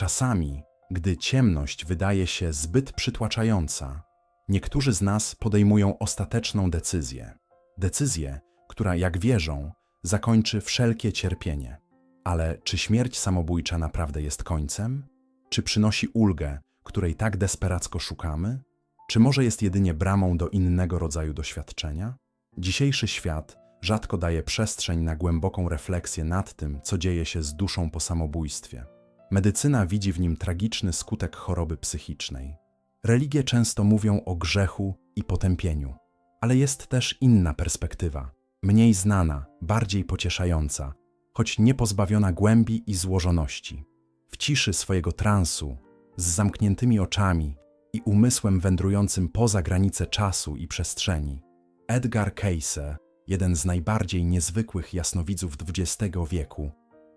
Czasami, gdy ciemność wydaje się zbyt przytłaczająca, niektórzy z nas podejmują ostateczną decyzję. Decyzję, która, jak wierzą, zakończy wszelkie cierpienie. Ale czy śmierć samobójcza naprawdę jest końcem? Czy przynosi ulgę, której tak desperacko szukamy? Czy może jest jedynie bramą do innego rodzaju doświadczenia? Dzisiejszy świat rzadko daje przestrzeń na głęboką refleksję nad tym, co dzieje się z duszą po samobójstwie. Medycyna widzi w nim tragiczny skutek choroby psychicznej. Religie często mówią o grzechu i potępieniu, ale jest też inna perspektywa, mniej znana, bardziej pocieszająca, choć nie pozbawiona głębi i złożoności. W ciszy swojego transu, z zamkniętymi oczami i umysłem wędrującym poza granice czasu i przestrzeni, Edgar Cayce, jeden z najbardziej niezwykłych jasnowidzów XX wieku,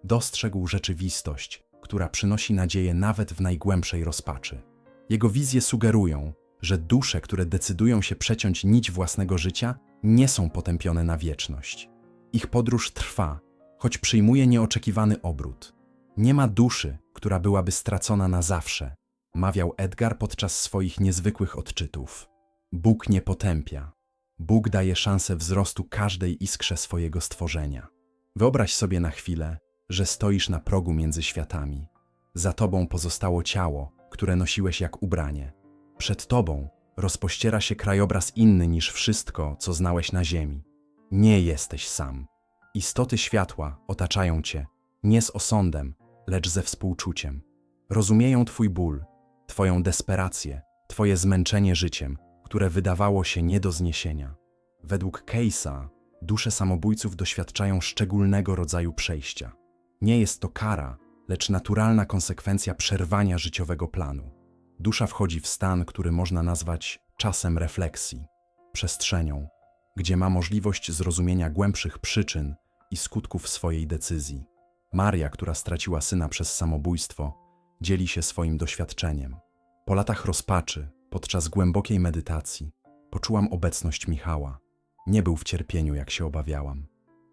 dostrzegł rzeczywistość, która przynosi nadzieję nawet w najgłębszej rozpaczy. Jego wizje sugerują, że dusze, które decydują się przeciąć nić własnego życia, nie są potępione na wieczność. Ich podróż trwa, choć przyjmuje nieoczekiwany obrót. Nie ma duszy, która byłaby stracona na zawsze, mawiał Edgar podczas swoich niezwykłych odczytów. Bóg nie potępia. Bóg daje szansę wzrostu każdej iskrze swojego stworzenia. Wyobraź sobie na chwilę, że stoisz na progu między światami. Za tobą pozostało ciało, które nosiłeś jak ubranie. Przed tobą rozpościera się krajobraz inny niż wszystko, co znałeś na ziemi. Nie jesteś sam. Istoty światła otaczają cię, nie z osądem, lecz ze współczuciem. Rozumieją twój ból, twoją desperację, twoje zmęczenie życiem, które wydawało się nie do zniesienia. Według Case'a dusze samobójców doświadczają szczególnego rodzaju przejścia. Nie jest to kara, lecz naturalna konsekwencja przerwania życiowego planu. Dusza wchodzi w stan, który można nazwać czasem refleksji, przestrzenią, gdzie ma możliwość zrozumienia głębszych przyczyn i skutków swojej decyzji. Maria, która straciła syna przez samobójstwo, dzieli się swoim doświadczeniem. Po latach rozpaczy, podczas głębokiej medytacji, poczułam obecność Michała. Nie był w cierpieniu, jak się obawiałam.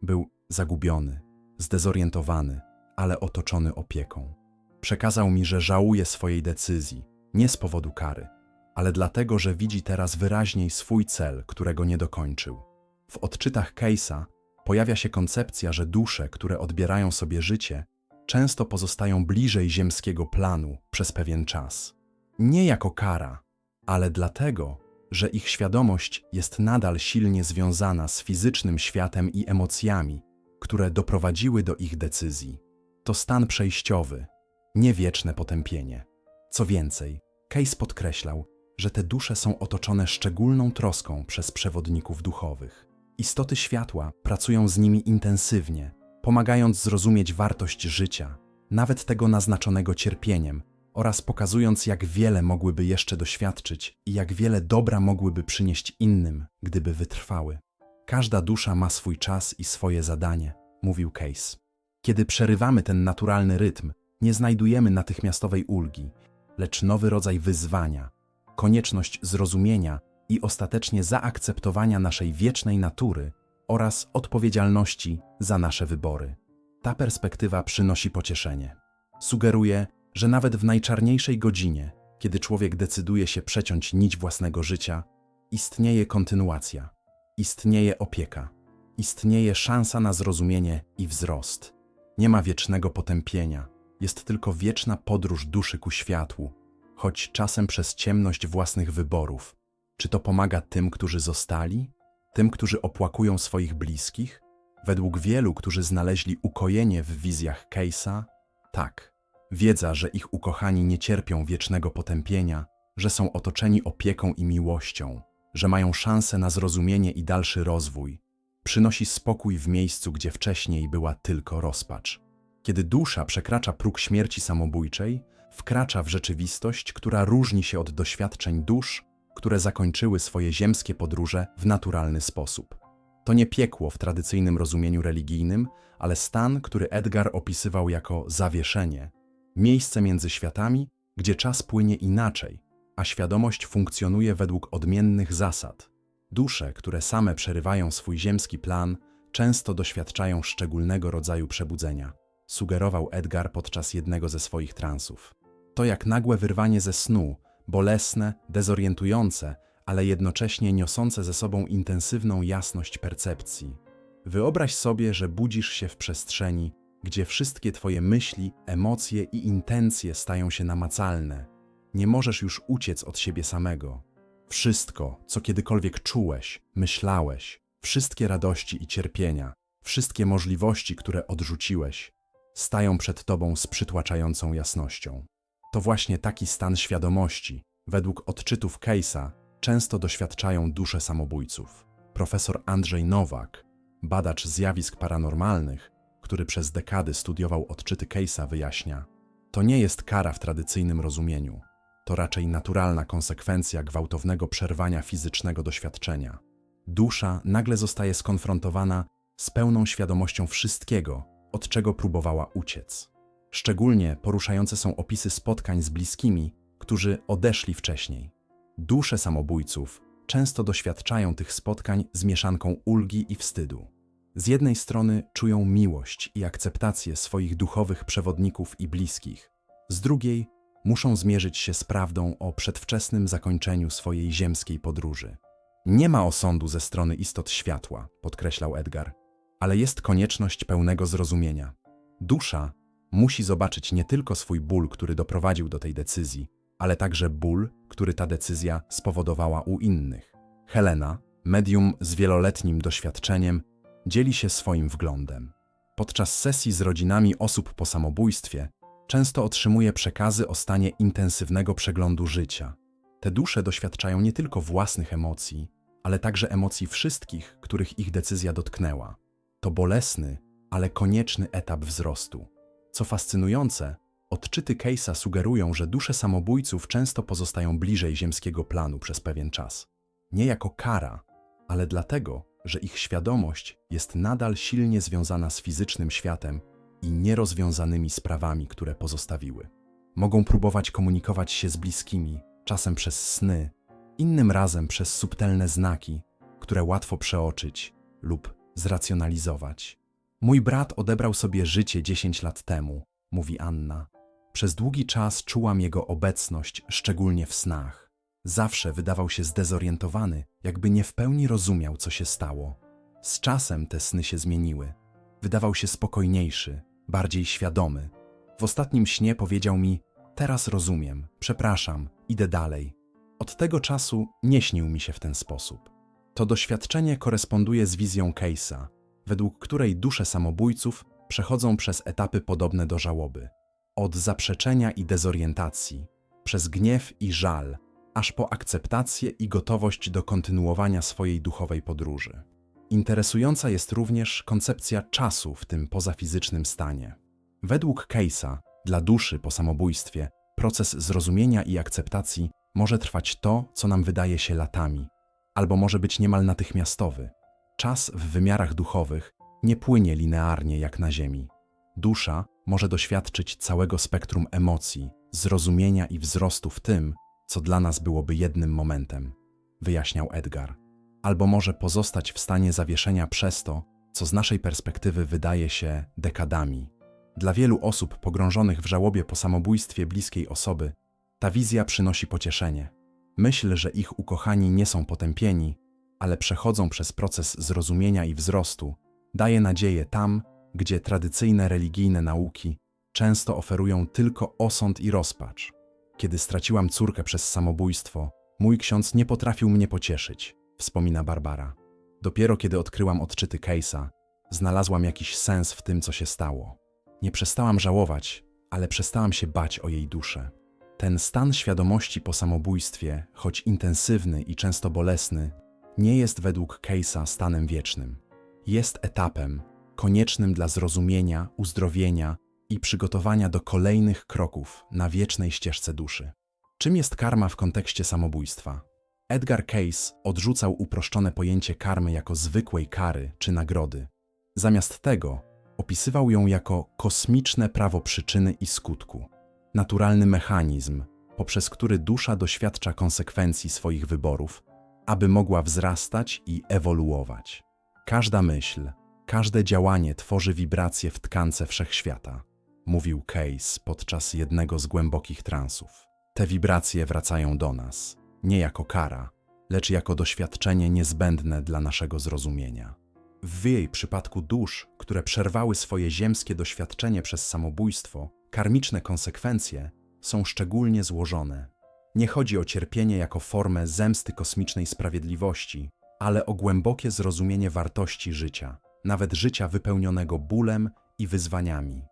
Był zagubiony, zdezorientowany, ale otoczony opieką. Przekazał mi, że żałuje swojej decyzji, nie z powodu kary, ale dlatego, że widzi teraz wyraźniej swój cel, którego nie dokończył. W odczytach Case'a pojawia się koncepcja, że dusze, które odbierają sobie życie, często pozostają bliżej ziemskiego planu przez pewien czas. Nie jako kara, ale dlatego, że ich świadomość jest nadal silnie związana z fizycznym światem i emocjami, które doprowadziły do ich decyzji. To stan przejściowy, nie wieczne potępienie. Co więcej, Case podkreślał, że te dusze są otoczone szczególną troską przez przewodników duchowych. Istoty światła pracują z nimi intensywnie, pomagając zrozumieć wartość życia, nawet tego naznaczonego cierpieniem, oraz pokazując, jak wiele mogłyby jeszcze doświadczyć i jak wiele dobra mogłyby przynieść innym, gdyby wytrwały. Każda dusza ma swój czas i swoje zadanie, mówił Case. Kiedy przerywamy ten naturalny rytm, nie znajdujemy natychmiastowej ulgi, lecz nowy rodzaj wyzwania, konieczność zrozumienia i ostatecznie zaakceptowania naszej wiecznej natury oraz odpowiedzialności za nasze wybory. Ta perspektywa przynosi pocieszenie. Sugeruje, że nawet w najczarniejszej godzinie, kiedy człowiek decyduje się przeciąć nić własnego życia, istnieje kontynuacja, istnieje opieka, istnieje szansa na zrozumienie i wzrost. Nie ma wiecznego potępienia, jest tylko wieczna podróż duszy ku światłu, choć czasem przez ciemność własnych wyborów. Czy to pomaga tym, którzy zostali? Tym, którzy opłakują swoich bliskich? Według wielu, którzy znaleźli ukojenie w wizjach Case'a, tak. Wiedza, że ich ukochani nie cierpią wiecznego potępienia, że są otoczeni opieką i miłością, że mają szansę na zrozumienie i dalszy rozwój, przynosi spokój w miejscu, gdzie wcześniej była tylko rozpacz. Kiedy dusza przekracza próg śmierci samobójczej, wkracza w rzeczywistość, która różni się od doświadczeń dusz, które zakończyły swoje ziemskie podróże w naturalny sposób. To nie piekło w tradycyjnym rozumieniu religijnym, ale stan, który Edgar opisywał jako zawieszenie, miejsce między światami, gdzie czas płynie inaczej, a świadomość funkcjonuje według odmiennych zasad. Dusze, które same przerywają swój ziemski plan, często doświadczają szczególnego rodzaju przebudzenia, sugerował Edgar podczas jednego ze swoich transów. To jak nagłe wyrwanie ze snu, bolesne, dezorientujące, ale jednocześnie niosące ze sobą intensywną jasność percepcji. Wyobraź sobie, że budzisz się w przestrzeni, gdzie wszystkie Twoje myśli, emocje i intencje stają się namacalne. Nie możesz już uciec od siebie samego. Wszystko, co kiedykolwiek czułeś, myślałeś, wszystkie radości i cierpienia, wszystkie możliwości, które odrzuciłeś, stają przed Tobą z przytłaczającą jasnością. To właśnie taki stan świadomości, według odczytów Case'a, często doświadczają dusze samobójców. Profesor Andrzej Nowak, badacz zjawisk paranormalnych, który przez dekady studiował odczyty Case'a, wyjaśnia: To nie jest kara w tradycyjnym rozumieniu. To raczej naturalna konsekwencja gwałtownego przerwania fizycznego doświadczenia. Dusza nagle zostaje skonfrontowana z pełną świadomością wszystkiego, od czego próbowała uciec. Szczególnie poruszające są opisy spotkań z bliskimi, którzy odeszli wcześniej. Dusze samobójców często doświadczają tych spotkań z mieszanką ulgi i wstydu. Z jednej strony czują miłość i akceptację swoich duchowych przewodników i bliskich, z drugiej muszą zmierzyć się z prawdą o przedwczesnym zakończeniu swojej ziemskiej podróży. Nie ma osądu ze strony istot światła, podkreślał Edgar, ale jest konieczność pełnego zrozumienia. Dusza musi zobaczyć nie tylko swój ból, który doprowadził do tej decyzji, ale także ból, który ta decyzja spowodowała u innych. Helena, medium z wieloletnim doświadczeniem, dzieli się swoim wglądem. Podczas sesji z rodzinami osób po samobójstwie często otrzymuje przekazy o stanie intensywnego przeglądu życia. Te dusze doświadczają nie tylko własnych emocji, ale także emocji wszystkich, których ich decyzja dotknęła. To bolesny, ale konieczny etap wzrostu. Co fascynujące, odczyty Case'a sugerują, że dusze samobójców często pozostają bliżej ziemskiego planu przez pewien czas. Nie jako kara, ale dlatego, że ich świadomość jest nadal silnie związana z fizycznym światem i nierozwiązanymi sprawami, które pozostawiły. Mogą próbować komunikować się z bliskimi, czasem przez sny, innym razem przez subtelne znaki, które łatwo przeoczyć lub zracjonalizować. Mój brat odebrał sobie życie 10 lat temu, mówi Anna. Przez długi czas czułam jego obecność, szczególnie w snach. Zawsze wydawał się zdezorientowany, jakby nie w pełni rozumiał, co się stało. Z czasem te sny się zmieniły. Wydawał się spokojniejszy, bardziej świadomy. W ostatnim śnie powiedział mi: Teraz rozumiem, przepraszam, idę dalej. Od tego czasu nie śnił mi się w ten sposób. To doświadczenie koresponduje z wizją Case'a, według której dusze samobójców przechodzą przez etapy podobne do żałoby. Od zaprzeczenia i dezorientacji, przez gniew i żal, aż po akceptację i gotowość do kontynuowania swojej duchowej podróży. Interesująca jest również koncepcja czasu w tym pozafizycznym stanie. Według Case'a, dla duszy po samobójstwie, proces zrozumienia i akceptacji może trwać to, co nam wydaje się latami, albo może być niemal natychmiastowy. Czas w wymiarach duchowych nie płynie linearnie jak na Ziemi. Dusza może doświadczyć całego spektrum emocji, zrozumienia i wzrostu w tym, co dla nas byłoby jednym momentem, wyjaśniał Edgar. Albo może pozostać w stanie zawieszenia przez to, co z naszej perspektywy wydaje się dekadami. Dla wielu osób pogrążonych w żałobie po samobójstwie bliskiej osoby, ta wizja przynosi pocieszenie. Myśl, że ich ukochani nie są potępieni, ale przechodzą przez proces zrozumienia i wzrostu, daje nadzieję tam, gdzie tradycyjne religijne nauki często oferują tylko osąd i rozpacz. Kiedy straciłam córkę przez samobójstwo, mój ksiądz nie potrafił mnie pocieszyć, wspomina Barbara. Dopiero kiedy odkryłam odczyty Case'a, znalazłam jakiś sens w tym, co się stało. Nie przestałam żałować, ale przestałam się bać o jej duszę. Ten stan świadomości po samobójstwie, choć intensywny i często bolesny, nie jest według Case'a stanem wiecznym. Jest etapem koniecznym dla zrozumienia, uzdrowienia i przygotowania do kolejnych kroków na wiecznej ścieżce duszy. Czym jest karma w kontekście samobójstwa? Edgar Case odrzucał uproszczone pojęcie karmy jako zwykłej kary czy nagrody. Zamiast tego opisywał ją jako kosmiczne prawo przyczyny i skutku, naturalny mechanizm, poprzez który dusza doświadcza konsekwencji swoich wyborów, aby mogła wzrastać i ewoluować. Każda myśl, każde działanie tworzy wibracje w tkance wszechświata. mówił Case podczas jednego z głębokich transów. Te wibracje wracają do nas, nie jako kara, lecz jako doświadczenie niezbędne dla naszego zrozumienia. W jej przypadku dusz, które przerwały swoje ziemskie doświadczenie przez samobójstwo, karmiczne konsekwencje są szczególnie złożone. Nie chodzi o cierpienie jako formę zemsty kosmicznej sprawiedliwości, ale o głębokie zrozumienie wartości życia, nawet życia wypełnionego bólem i wyzwaniami.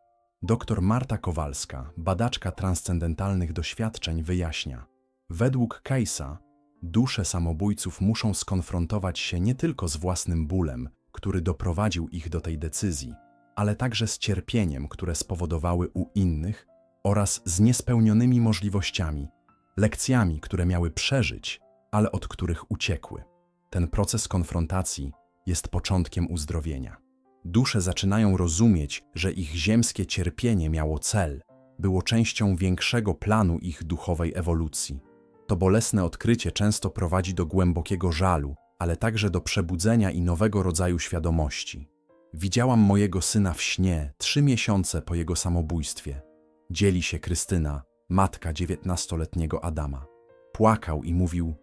Dr Marta Kowalska, badaczka transcendentalnych doświadczeń, wyjaśnia: Według Case'a dusze samobójców muszą skonfrontować się nie tylko z własnym bólem, który doprowadził ich do tej decyzji, ale także z cierpieniem, które spowodowały u innych oraz z niespełnionymi możliwościami, lekcjami, które miały przeżyć, ale od których uciekły. Ten proces konfrontacji jest początkiem uzdrowienia. Dusze zaczynają rozumieć, że ich ziemskie cierpienie miało cel, było częścią większego planu ich duchowej ewolucji. To bolesne odkrycie często prowadzi do głębokiego żalu, ale także do przebudzenia i nowego rodzaju świadomości. Widziałam mojego syna w śnie trzy miesiące po jego samobójstwie. Dzieli się Krystyna, matka dziewiętnastoletniego Adama. Płakał i mówił: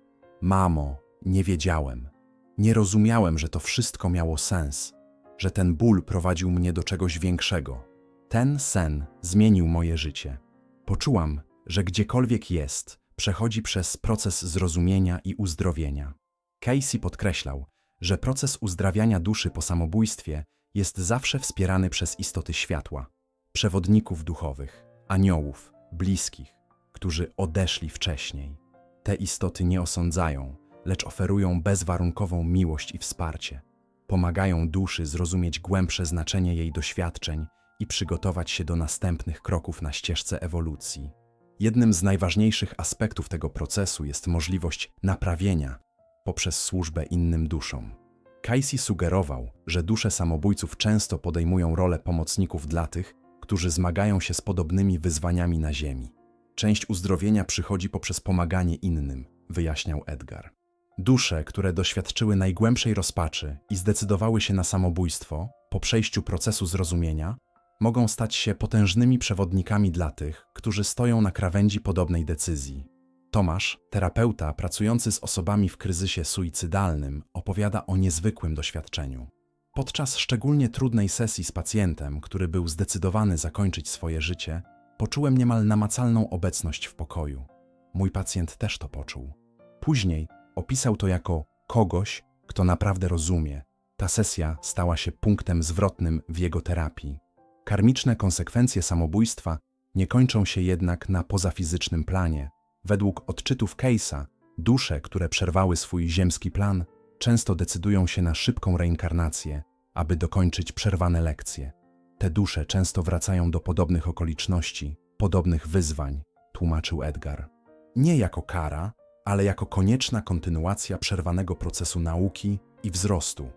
Mamo, nie wiedziałem. Nie rozumiałem, że to wszystko miało sens, że ten ból prowadził mnie do czegoś większego. Ten sen zmienił moje życie. Poczułam, że gdziekolwiek jest, przechodzi przez proces zrozumienia i uzdrowienia. Casey podkreślał, że proces uzdrawiania duszy po samobójstwie jest zawsze wspierany przez istoty światła, przewodników duchowych, aniołów, bliskich, którzy odeszli wcześniej. Te istoty nie osądzają, lecz oferują bezwarunkową miłość i wsparcie. Pomagają duszy zrozumieć głębsze znaczenie jej doświadczeń i przygotować się do następnych kroków na ścieżce ewolucji. Jednym z najważniejszych aspektów tego procesu jest możliwość naprawienia poprzez służbę innym duszom. Casey sugerował, że dusze samobójców często podejmują rolę pomocników dla tych, którzy zmagają się z podobnymi wyzwaniami na Ziemi. Część uzdrowienia przychodzi poprzez pomaganie innym, wyjaśniał Edgar. Dusze, które doświadczyły najgłębszej rozpaczy i zdecydowały się na samobójstwo, po przejściu procesu zrozumienia, mogą stać się potężnymi przewodnikami dla tych, którzy stoją na krawędzi podobnej decyzji. Tomasz, terapeuta pracujący z osobami w kryzysie suicydalnym, opowiada o niezwykłym doświadczeniu. Podczas szczególnie trudnej sesji z pacjentem, który był zdecydowany zakończyć swoje życie, poczułem niemal namacalną obecność w pokoju. Mój pacjent też to poczuł. Później opisał to jako kogoś, kto naprawdę rozumie. Ta sesja stała się punktem zwrotnym w jego terapii. Karmiczne konsekwencje samobójstwa nie kończą się jednak na pozafizycznym planie. Według odczytów Case'a, dusze, które przerwały swój ziemski plan, często decydują się na szybką reinkarnację, aby dokończyć przerwane lekcje. Te dusze często wracają do podobnych okoliczności, podobnych wyzwań, tłumaczył Edgar. Nie jako kara, ale jako konieczna kontynuacja przerwanego procesu nauki i wzrostu.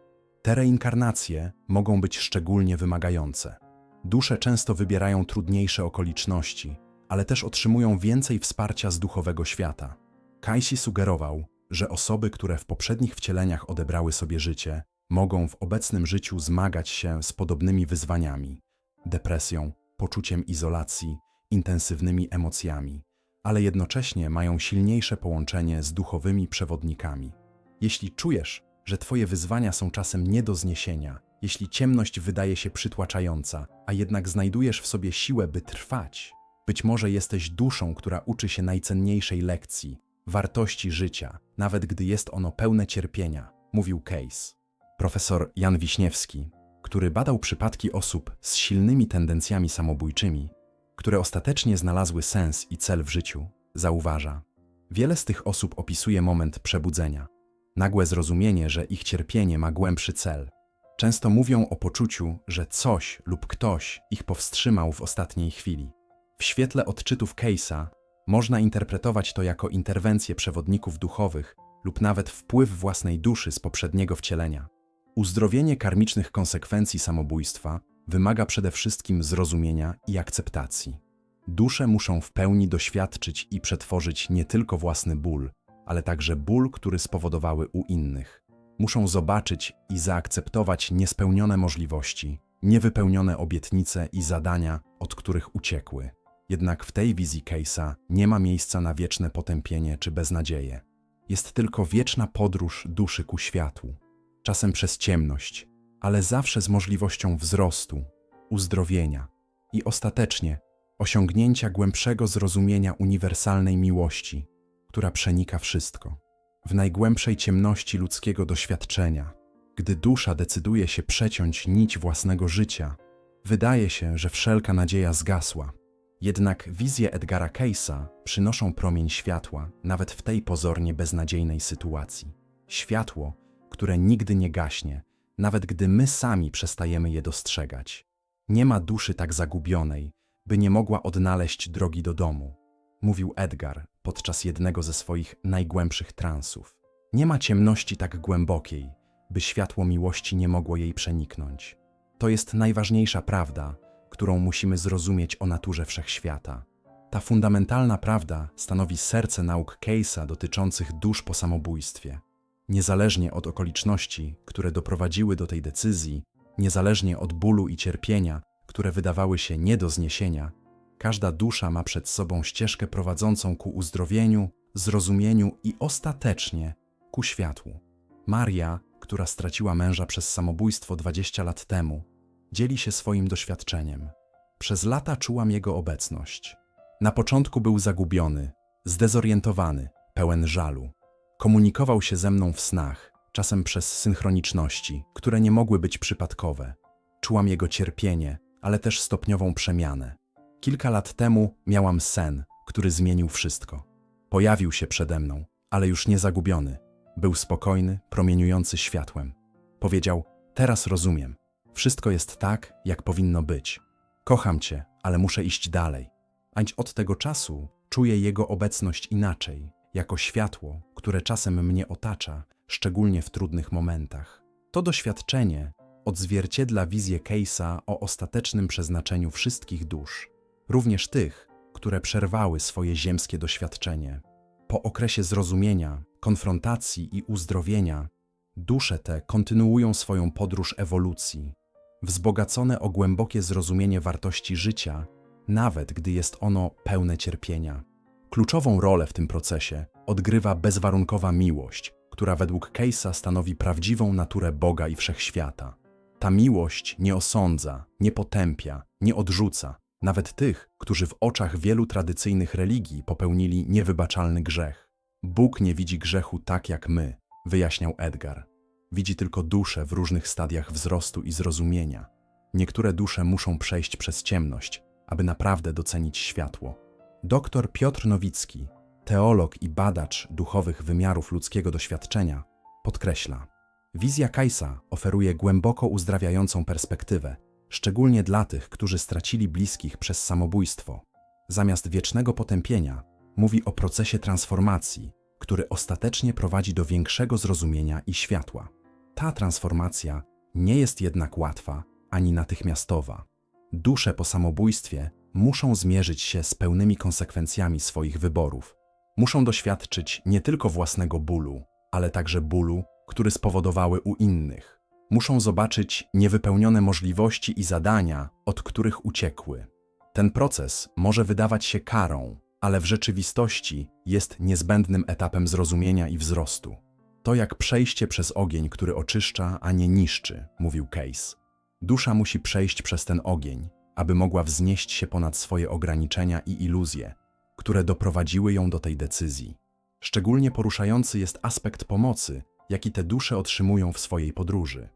Te reinkarnacje mogą być szczególnie wymagające. Dusze często wybierają trudniejsze okoliczności, ale też otrzymują więcej wsparcia z duchowego świata. Kajsi sugerował, że osoby, które w poprzednich wcieleniach odebrały sobie życie, mogą w obecnym życiu zmagać się z podobnymi wyzwaniami depresją, poczuciem izolacji, intensywnymi emocjami, ale jednocześnie mają silniejsze połączenie z duchowymi przewodnikami. Jeśli czujesz, że Twoje wyzwania są czasem nie do zniesienia, jeśli ciemność wydaje się przytłaczająca, a jednak znajdujesz w sobie siłę, by trwać, być może jesteś duszą, która uczy się najcenniejszej lekcji wartości życia, nawet gdy jest ono pełne cierpienia, mówił Case. Profesor Jan Wiśniewski, który badał przypadki osób z silnymi tendencjami samobójczymi, które ostatecznie znalazły sens i cel w życiu, zauważa. Wiele z tych osób opisuje moment przebudzenia, nagłe zrozumienie, że ich cierpienie ma głębszy cel. Często mówią o poczuciu, że coś lub ktoś ich powstrzymał w ostatniej chwili. W świetle odczytów Case'a można interpretować to jako interwencję przewodników duchowych lub nawet wpływ własnej duszy z poprzedniego wcielenia. Uzdrowienie karmicznych konsekwencji samobójstwa wymaga przede wszystkim zrozumienia i akceptacji. Dusze muszą w pełni doświadczyć i przetworzyć nie tylko własny ból, ale także ból, który spowodowały u innych. Muszą zobaczyć i zaakceptować niespełnione możliwości, niewypełnione obietnice i zadania, od których uciekły. Jednak w tej wizji Case'a nie ma miejsca na wieczne potępienie czy beznadzieję. Jest tylko wieczna podróż duszy ku światłu, czasem przez ciemność, ale zawsze z możliwością wzrostu, uzdrowienia i ostatecznie osiągnięcia głębszego zrozumienia uniwersalnej miłości, która przenika wszystko. W najgłębszej ciemności ludzkiego doświadczenia, gdy dusza decyduje się przeciąć nić własnego życia, wydaje się, że wszelka nadzieja zgasła. Jednak wizje Edgara Case'a przynoszą promień światła nawet w tej pozornie beznadziejnej sytuacji. Światło, które nigdy nie gaśnie, nawet gdy my sami przestajemy je dostrzegać. Nie ma duszy tak zagubionej, by nie mogła odnaleźć drogi do domu, mówił Edgar podczas jednego ze swoich najgłębszych transów. Nie ma ciemności tak głębokiej, by światło miłości nie mogło jej przeniknąć. To jest najważniejsza prawda, którą musimy zrozumieć o naturze wszechświata. Ta fundamentalna prawda stanowi serce nauk Case'a dotyczących dusz po samobójstwie. Niezależnie od okoliczności, które doprowadziły do tej decyzji, niezależnie od bólu i cierpienia, które wydawały się nie do zniesienia, każda dusza ma przed sobą ścieżkę prowadzącą ku uzdrowieniu, zrozumieniu i ostatecznie ku światłu. Maria, która straciła męża przez samobójstwo 20 lat temu, dzieli się swoim doświadczeniem. Przez lata czułam jego obecność. Na początku był zagubiony, zdezorientowany, pełen żalu. Komunikował się ze mną w snach, czasem przez synchroniczności, które nie mogły być przypadkowe. Czułam jego cierpienie, ale też stopniową przemianę. Kilka lat temu miałam sen, który zmienił wszystko. Pojawił się przede mną, ale już nie zagubiony. Był spokojny, promieniujący światłem. Powiedział: Teraz rozumiem. Wszystko jest tak, jak powinno być. Kocham cię, ale muszę iść dalej. Ańć od tego czasu czuję jego obecność inaczej, jako światło, które czasem mnie otacza, szczególnie w trudnych momentach. To doświadczenie odzwierciedla wizję Case'a o ostatecznym przeznaczeniu wszystkich dusz, również tych, które przerwały swoje ziemskie doświadczenie. Po okresie zrozumienia, konfrontacji i uzdrowienia, dusze te kontynuują swoją podróż ewolucji, wzbogacone o głębokie zrozumienie wartości życia, nawet gdy jest ono pełne cierpienia. Kluczową rolę w tym procesie odgrywa bezwarunkowa miłość, która według Case'a stanowi prawdziwą naturę Boga i wszechświata. Ta miłość nie osądza, nie potępia, nie odrzuca, nawet tych, którzy w oczach wielu tradycyjnych religii popełnili niewybaczalny grzech. Bóg nie widzi grzechu tak jak my, wyjaśniał Edgar. Widzi tylko dusze w różnych stadiach wzrostu i zrozumienia. Niektóre dusze muszą przejść przez ciemność, aby naprawdę docenić światło. Doktor Piotr Nowicki, teolog i badacz duchowych wymiarów ludzkiego doświadczenia, podkreśla: Wizja Kajsa oferuje głęboko uzdrawiającą perspektywę, szczególnie dla tych, którzy stracili bliskich przez samobójstwo. Zamiast wiecznego potępienia, mówi o procesie transformacji, który ostatecznie prowadzi do większego zrozumienia i światła. Ta transformacja nie jest jednak łatwa ani natychmiastowa. Dusze po samobójstwie muszą zmierzyć się z pełnymi konsekwencjami swoich wyborów. Muszą doświadczyć nie tylko własnego bólu, ale także bólu, który spowodowały u innych. Muszą zobaczyć niewypełnione możliwości i zadania, od których uciekły. Ten proces może wydawać się karą, ale w rzeczywistości jest niezbędnym etapem zrozumienia i wzrostu. To jak przejście przez ogień, który oczyszcza, a nie niszczy, mówił Case. Dusza musi przejść przez ten ogień, aby mogła wznieść się ponad swoje ograniczenia i iluzje, które doprowadziły ją do tej decyzji. Szczególnie poruszający jest aspekt pomocy, jaki te dusze otrzymują w swojej podróży.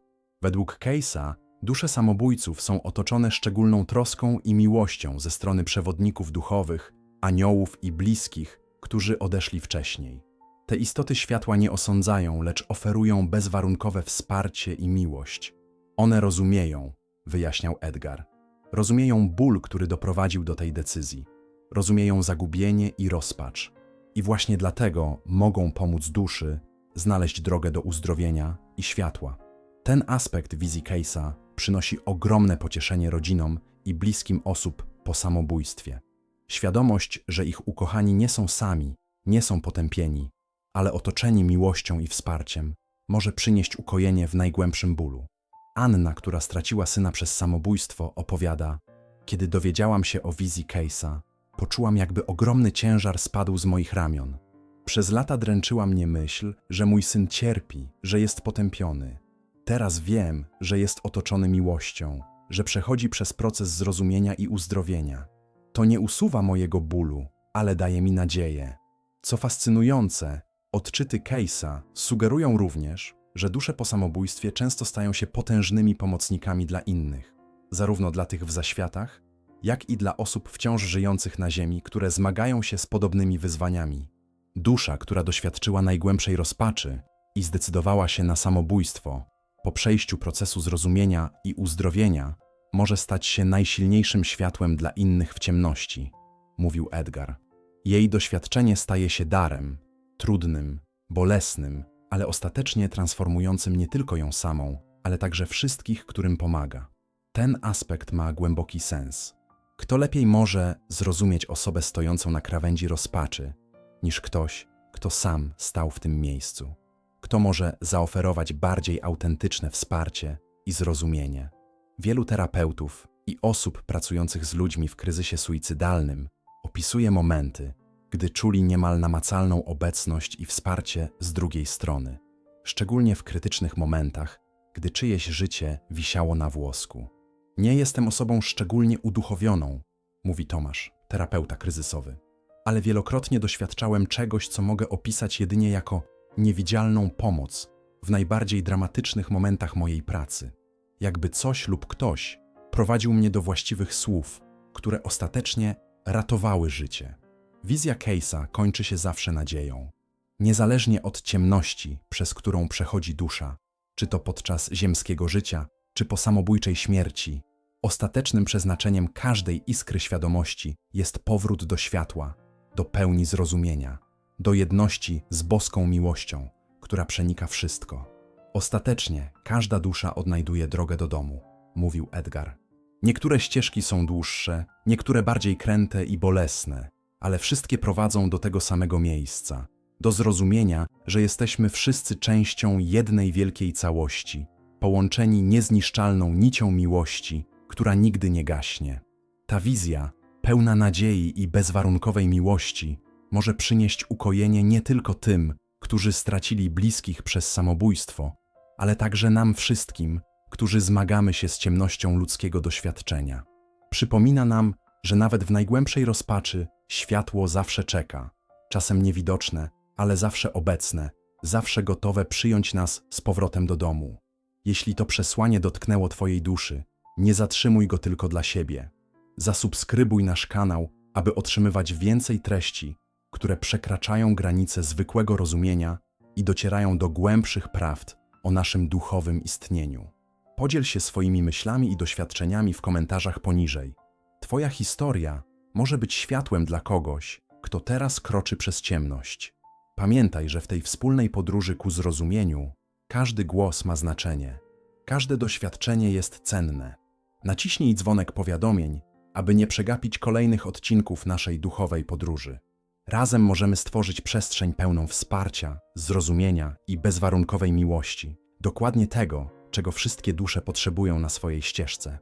Według Case'a dusze samobójców są otoczone szczególną troską i miłością ze strony przewodników duchowych, aniołów i bliskich, którzy odeszli wcześniej. Te istoty światła nie osądzają, lecz oferują bezwarunkowe wsparcie i miłość. One rozumieją, wyjaśniał Edgar. Rozumieją ból, który doprowadził do tej decyzji. Rozumieją zagubienie i rozpacz. I właśnie dlatego mogą pomóc duszy znaleźć drogę do uzdrowienia i światła. Ten aspekt wizji Case'a przynosi ogromne pocieszenie rodzinom i bliskim osób po samobójstwie. Świadomość, że ich ukochani nie są sami, nie są potępieni, ale otoczeni miłością i wsparciem, może przynieść ukojenie w najgłębszym bólu. Anna, która straciła syna przez samobójstwo, opowiada: Kiedy dowiedziałam się o wizji Case'a, poczułam jakby ogromny ciężar spadł z moich ramion. Przez lata dręczyła mnie myśl, że mój syn cierpi, że jest potępiony. Teraz wiem, że jest otoczony miłością, że przechodzi przez proces zrozumienia i uzdrowienia. To nie usuwa mojego bólu, ale daje mi nadzieję. Co fascynujące, odczyty Case'a sugerują również, że dusze po samobójstwie często stają się potężnymi pomocnikami dla innych, zarówno dla tych w zaświatach, jak i dla osób wciąż żyjących na Ziemi, które zmagają się z podobnymi wyzwaniami. Dusza, która doświadczyła najgłębszej rozpaczy i zdecydowała się na samobójstwo, po przejściu procesu zrozumienia i uzdrowienia, może stać się najsilniejszym światłem dla innych w ciemności, mówił Edgar. Jej doświadczenie staje się darem, trudnym, bolesnym, ale ostatecznie transformującym nie tylko ją samą, ale także wszystkich, którym pomaga. Ten aspekt ma głęboki sens. Kto lepiej może zrozumieć osobę stojącą na krawędzi rozpaczy, niż ktoś, kto sam stał w tym miejscu? Kto może zaoferować bardziej autentyczne wsparcie i zrozumienie? Wielu terapeutów i osób pracujących z ludźmi w kryzysie suicydalnym opisuje momenty, gdy czuli niemal namacalną obecność i wsparcie z drugiej strony, szczególnie w krytycznych momentach, gdy czyjeś życie wisiało na włosku. Nie jestem osobą szczególnie uduchowioną, mówi Tomasz, terapeuta kryzysowy, ale wielokrotnie doświadczałem czegoś, co mogę opisać jedynie jako niewidzialną pomoc w najbardziej dramatycznych momentach mojej pracy. Jakby coś lub ktoś prowadził mnie do właściwych słów, które ostatecznie ratowały życie. Wizja Case'a kończy się zawsze nadzieją. Niezależnie od ciemności, przez którą przechodzi dusza, czy to podczas ziemskiego życia, czy po samobójczej śmierci, ostatecznym przeznaczeniem każdej iskry świadomości jest powrót do światła, do pełni zrozumienia, do jedności z boską miłością, która przenika wszystko. Ostatecznie każda dusza odnajduje drogę do domu, mówił Edgar. Niektóre ścieżki są dłuższe, niektóre bardziej kręte i bolesne, ale wszystkie prowadzą do tego samego miejsca do zrozumienia, że jesteśmy wszyscy częścią jednej wielkiej całości, połączeni niezniszczalną nicią miłości, która nigdy nie gaśnie. Ta wizja, pełna nadziei i bezwarunkowej miłości, może przynieść ukojenie nie tylko tym, którzy stracili bliskich przez samobójstwo, ale także nam wszystkim, którzy zmagamy się z ciemnością ludzkiego doświadczenia. Przypomina nam, że nawet w najgłębszej rozpaczy światło zawsze czeka, czasem niewidoczne, ale zawsze obecne, zawsze gotowe przyjąć nas z powrotem do domu. Jeśli to przesłanie dotknęło Twojej duszy, nie zatrzymuj go tylko dla siebie. Zasubskrybuj nasz kanał, aby otrzymywać więcej treści, które przekraczają granice zwykłego rozumienia i docierają do głębszych prawd o naszym duchowym istnieniu. Podziel się swoimi myślami i doświadczeniami w komentarzach poniżej. Twoja historia może być światłem dla kogoś, kto teraz kroczy przez ciemność. Pamiętaj, że w tej wspólnej podróży ku zrozumieniu każdy głos ma znaczenie, każde doświadczenie jest cenne. Naciśnij dzwonek powiadomień, aby nie przegapić kolejnych odcinków naszej duchowej podróży. Razem możemy stworzyć przestrzeń pełną wsparcia, zrozumienia i bezwarunkowej miłości, dokładnie tego, czego wszystkie dusze potrzebują na swojej ścieżce.